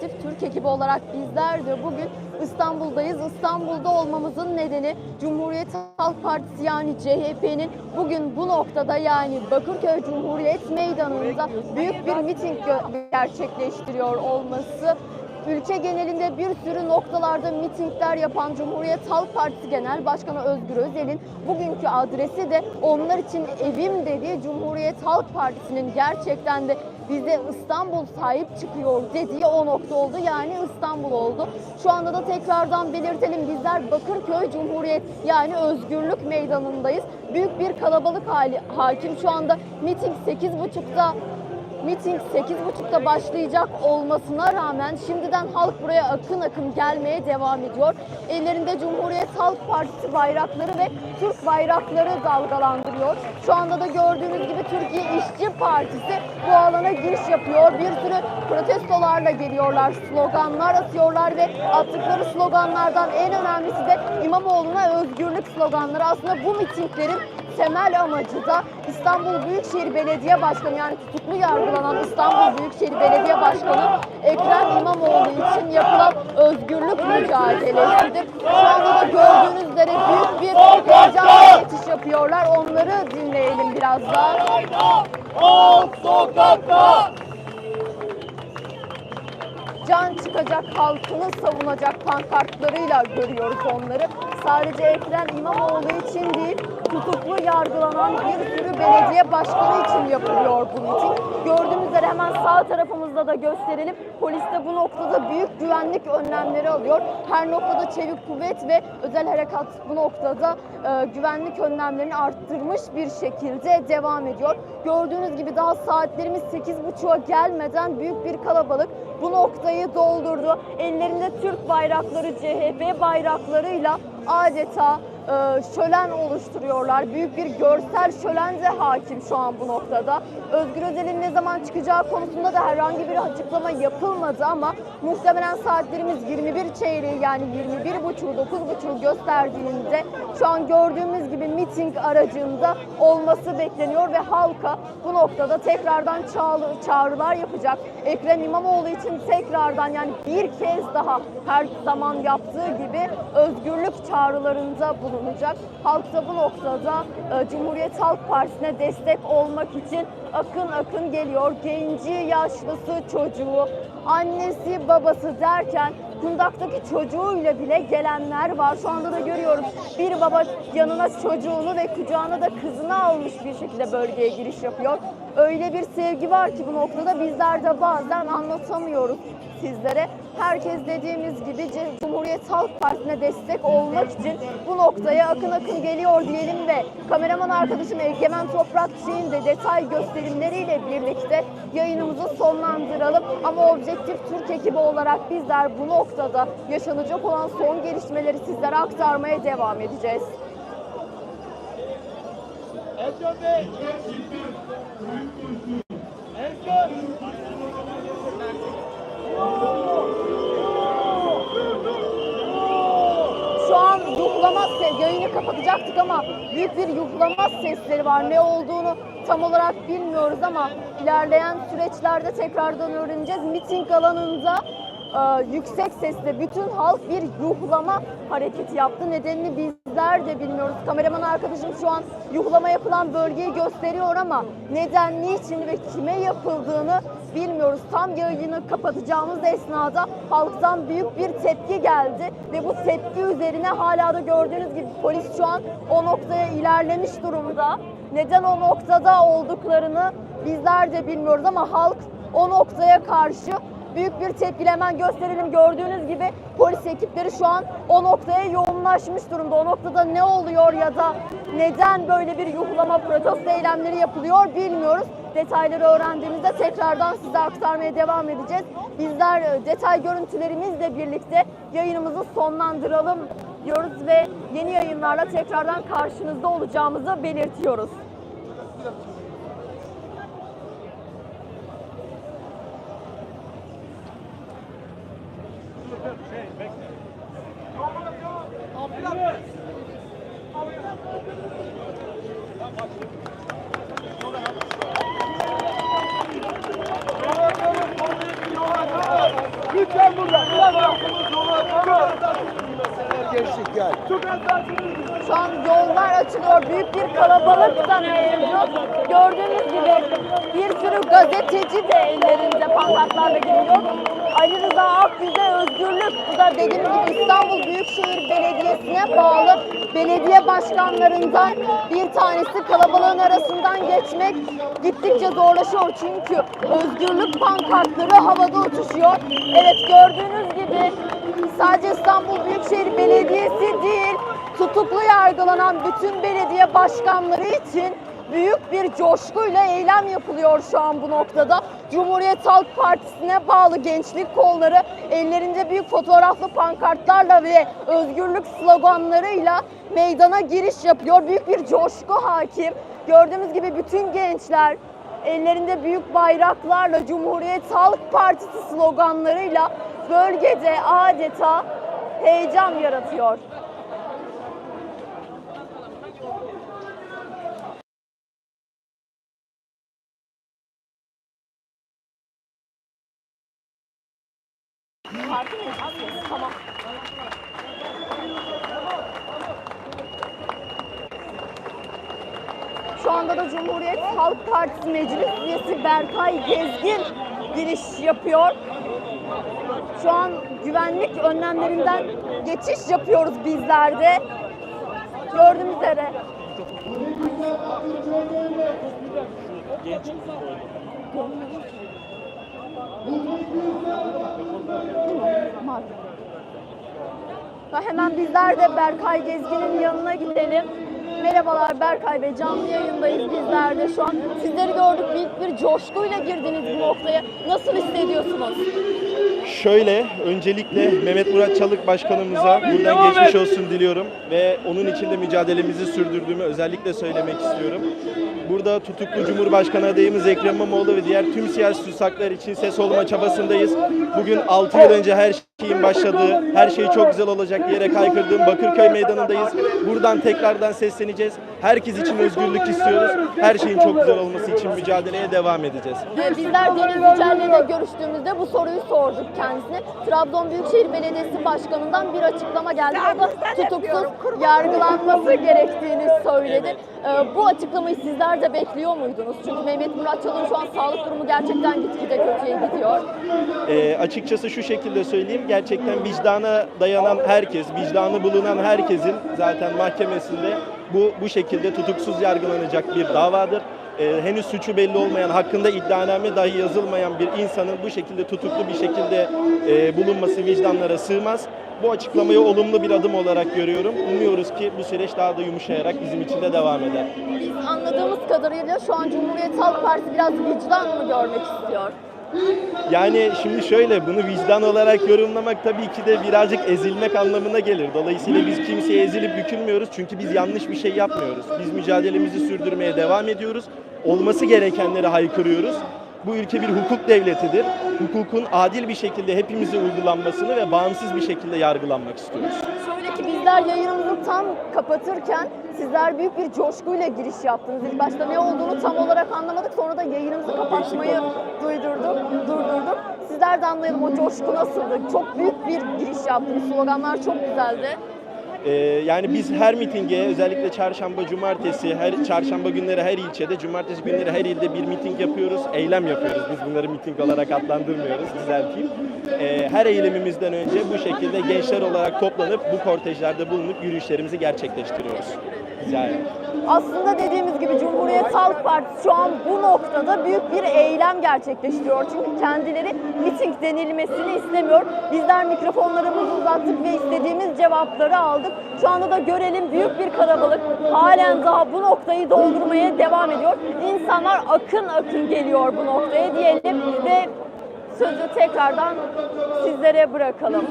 Objektif Türk ekibi olarak bizler de bugün İstanbul'dayız. İstanbul'da olmamızın nedeni Cumhuriyet Halk Partisi yani CHP'nin bugün bu noktada yani Bakırköy Cumhuriyet Meydanı'nda büyük bir miting gerçekleştiriyor olması. Ülke genelinde bir sürü noktalarda mitingler yapan Cumhuriyet Halk Partisi Genel Başkanı Özgür Özel'in bugünkü adresi de onlar için evim dediği Cumhuriyet Halk Partisi'nin gerçekten de bize İstanbul sahip çıkıyor dediği o nokta oldu. Yani İstanbul oldu. Şu anda da tekrardan belirtelim bizler Bakırköy Cumhuriyet yani Özgürlük Meydanı'ndayız. Büyük bir kalabalık hali hakim. Şu anda miting 8.30'da Miting 8.30'da başlayacak olmasına rağmen şimdiden halk buraya akın akın gelmeye devam ediyor. Ellerinde Cumhuriyet Halk Partisi bayrakları ve Türk bayrakları dalgalandırıyor. Şu anda da gördüğünüz gibi Türkiye İşçi Partisi bu alana giriş yapıyor. Bir sürü protestolarla geliyorlar, sloganlar atıyorlar ve attıkları sloganlardan en önemlisi de İmamoğlu'na özgürlük sloganları. Aslında bu mitinglerin temel amacı da İstanbul Büyükşehir Belediye Başkanı yani tutuklu yargılanan İstanbul Büyükşehir Belediye Başkanı Ekrem İmamoğlu için yapılan özgürlük mücadelesidir. Şu anda da gördüğünüz üzere büyük bir heyecanla geçiş yapıyorlar. Onları dinleyelim biraz daha. Halk sokakta! can çıkacak halkını savunacak pankartlarıyla görüyoruz onları. Sadece Ekrem İmamoğlu için değil, tutuklu yargılanan bir sürü belediye başkanı için yapılıyor bu miting. Gördüğünüz üzere hemen sağ tarafımızda da gösterelim. Polis de bu noktada büyük güvenlik önlemleri alıyor. Her noktada çevik kuvvet ve özel harekat bu noktada e, güvenlik önlemlerini arttırmış bir şekilde devam ediyor. Gördüğünüz gibi daha saatlerimiz 8.30'a gelmeden büyük bir kalabalık bu noktayı doldurdu. Ellerinde Türk bayrakları, CHP bayraklarıyla adeta şölen oluşturuyorlar. Büyük bir görsel şölen de hakim şu an bu noktada. Özgür Özel'in ne zaman çıkacağı konusunda da herhangi bir açıklama yapılmadı ama muhtemelen saatlerimiz 21 çeyreği yani 21 buçuğu 9 buçuğu gösterdiğinde şu an gördüğümüz gibi miting aracında olması bekleniyor ve halka bu noktada tekrardan çağrı, çağrılar yapacak. Ekrem İmamoğlu için tekrardan yani bir kez daha her zaman yaptığı gibi özgürlük çağrılarında bulunacak. Halk da bu noktada e, Cumhuriyet Halk Partisi'ne destek olmak için akın akın geliyor. Genci, yaşlısı, çocuğu, annesi, babası derken kundaktaki çocuğuyla bile gelenler var. Şu anda da görüyoruz. Bir baba yanına çocuğunu ve kucağına da kızını almış bir şekilde bölgeye giriş yapıyor. Öyle bir sevgi var ki bu noktada bizler de bazen anlatamıyoruz sizlere. Herkes dediğimiz gibi Cumhuriyet Halk Partisi'ne destek olmak için bu noktaya akın akın geliyor diyelim ve kameraman arkadaşım Egemen Toprak Çiğ'in de detay gösterimleriyle birlikte yayınımızı sonlandıralım. Ama Objektif Türk ekibi olarak bizler bu noktada yaşanacak olan son gelişmeleri sizlere aktarmaya devam edeceğiz. Ercan Bey! Ercan! Şu an yuhlama ses, yayını kapatacaktık ama büyük bir yuhlama sesleri var. Ne olduğunu tam olarak bilmiyoruz ama ilerleyen süreçlerde tekrardan öğreneceğiz. Miting alanında e, yüksek sesle bütün halk bir yuhlama hareketi yaptı. Nedenini bizler de bilmiyoruz. Kameraman arkadaşım şu an yuhlama yapılan bölgeyi gösteriyor ama neden, niçin ve kime yapıldığını bilmiyoruz. Tam yayını kapatacağımız esnada halktan büyük bir tepki geldi ve bu tepki üzerine hala da gördüğünüz gibi polis şu an o noktaya ilerlemiş durumda. Neden o noktada olduklarını bizler de bilmiyoruz ama halk o noktaya karşı büyük bir tepkiyle hemen gösterelim. Gördüğünüz gibi polis ekipleri şu an o noktaya yoğunlaşmış durumda. O noktada ne oluyor ya da neden böyle bir yuhlama protesto eylemleri yapılıyor bilmiyoruz. Detayları öğrendiğimizde tekrardan size aktarmaya devam edeceğiz. Bizler e, detay görüntülerimizle birlikte yayınımızı sonlandıralım diyoruz ve yeni yayınlarla tekrardan karşınızda olacağımızı belirtiyoruz. Gel. Şu an yollar açılıyor. Büyük bir kalabalık da mevcut. Gördüğünüz gibi bir sürü gazeteci de ellerinde pankartlarla geliyor. Ali Rıza Akgüz'e özgürlük. Bu da dediğim gibi İstanbul Büyükşehir Belediyesi'ne bağlı belediye başkanlarından bir tanesi kalabalığın arasından geçmek gittikçe zorlaşıyor. Çünkü özgürlük pankartları havada uçuşuyor. Evet gördüğünüz gibi sadece İstanbul Büyükşehir Belediyesi değil, tutuklu yargılanan bütün belediye başkanları için büyük bir coşkuyla eylem yapılıyor şu an bu noktada. Cumhuriyet Halk Partisi'ne bağlı gençlik kolları ellerinde büyük fotoğraflı pankartlarla ve özgürlük sloganlarıyla meydana giriş yapıyor. Büyük bir coşku hakim. Gördüğümüz gibi bütün gençler ellerinde büyük bayraklarla Cumhuriyet Halk Partisi sloganlarıyla bölgede adeta heyecan yaratıyor. Şu anda da Cumhuriyet Halk Partisi Meclis Üyesi Berkay Gezgin giriş yapıyor. Şu an güvenlik önlemlerinden geçiş yapıyoruz bizler de. Gördüğünüz üzere. Hemen bizler de Berkay Gezgin'in yanına gidelim. Merhabalar Berkay Bey, canlı yayındayız bizler de şu an. Sizleri gördük, büyük bir coşkuyla girdiniz bu noktaya. Nasıl hissediyorsunuz? Şöyle, öncelikle Mehmet Murat Çalık Başkanımıza buradan geçmiş olsun diliyorum ve onun için de mücadelemizi sürdürdüğümü özellikle söylemek istiyorum. Burada tutuklu Cumhurbaşkanı adayımız Ekrem İmamoğlu ve diğer tüm siyasi suçsaklar için ses olma çabasındayız. Bugün 6 yıl önce her şeyin başladığı, her şey çok güzel olacak diyerek haykırdığım Bakırköy Meydanı'ndayız. Buradan tekrardan sesleneceğiz. Herkes için özgürlük istiyoruz. Her şeyin çok güzel olması için mücadeleye devam edeceğiz. Bizler Deniz Yücel'le de görüştüğümüzde bu soruyu sorduk kendisine. Trabzon Büyükşehir Belediyesi Başkanı'ndan bir açıklama geldi. O da tutuksuz yargılanması gerektiğini söyledi. Ee, Bu açıklamayı sizler de bekliyor muydunuz? Çünkü Mehmet Murat Çalık'ın şu an sağlık durumu gerçekten gitgide kötüye gidiyor. Ee, açıkçası şu şekilde söyleyeyim. Gerçekten vicdana dayanan herkes, vicdanı bulunan herkesin zaten mahkemesinde bu bu şekilde tutuksuz yargılanacak bir davadır. Ee, henüz suçu belli olmayan, hakkında iddianame dahi yazılmayan bir insanın bu şekilde tutuklu bir şekilde e, bulunması vicdanlara sığmaz. Bu açıklamayı olumlu bir adım olarak görüyorum. Umuyoruz ki bu süreç daha da yumuşayarak bizim için de devam eder. Biz anladığımız kadarıyla şu an Cumhuriyet Halk Partisi biraz vicdan mı görmek istiyor? Yani şimdi şöyle bunu vicdan olarak yorumlamak tabii ki de birazcık ezilmek anlamına gelir. Dolayısıyla biz kimseye ezilip bükülmüyoruz çünkü biz yanlış bir şey yapmıyoruz. Biz mücadelemizi sürdürmeye devam ediyoruz. Olması gerekenleri haykırıyoruz. Bu ülke bir hukuk devletidir. Hukukun adil bir şekilde hepimize uygulanmasını ve bağımsız bir şekilde yargılanmak istiyoruz. Şöyle ki bizler yayınımızı tam kapatırken sizler büyük bir coşkuyla giriş yaptınız. İlk başta ne olduğunu tam olarak anlamadık. Sonra da yayınımızı kapatmayı duydurduk, durdurduk. Sizler de anlayalım o coşku nasıldı? Çok büyük bir giriş yaptınız. Sloganlar çok güzeldi. Ee, yani biz her mitinge özellikle çarşamba, cumartesi, her çarşamba günleri her ilçede, cumartesi günleri her ilde bir miting yapıyoruz, eylem yapıyoruz. Biz bunları miting olarak adlandırmıyoruz, düzelteyim. Ee, her eylemimizden önce bu şekilde gençler olarak toplanıp bu kortejlerde bulunup yürüyüşlerimizi gerçekleştiriyoruz. Ederim. Aslında dediğimiz gibi Cumhuriyet Halk Partisi şu an bu noktada büyük bir eylem gerçekleştiriyor. Çünkü kendileri miting denilmesini istemiyor. Bizler mikrofonlarımızı uzattık ve istediğimiz cevapları aldık. Şu anda da görelim büyük bir kalabalık halen daha bu noktayı doldurmaya devam ediyor. İnsanlar akın akın geliyor bu noktaya diyelim ve sözü tekrardan sizlere bırakalım.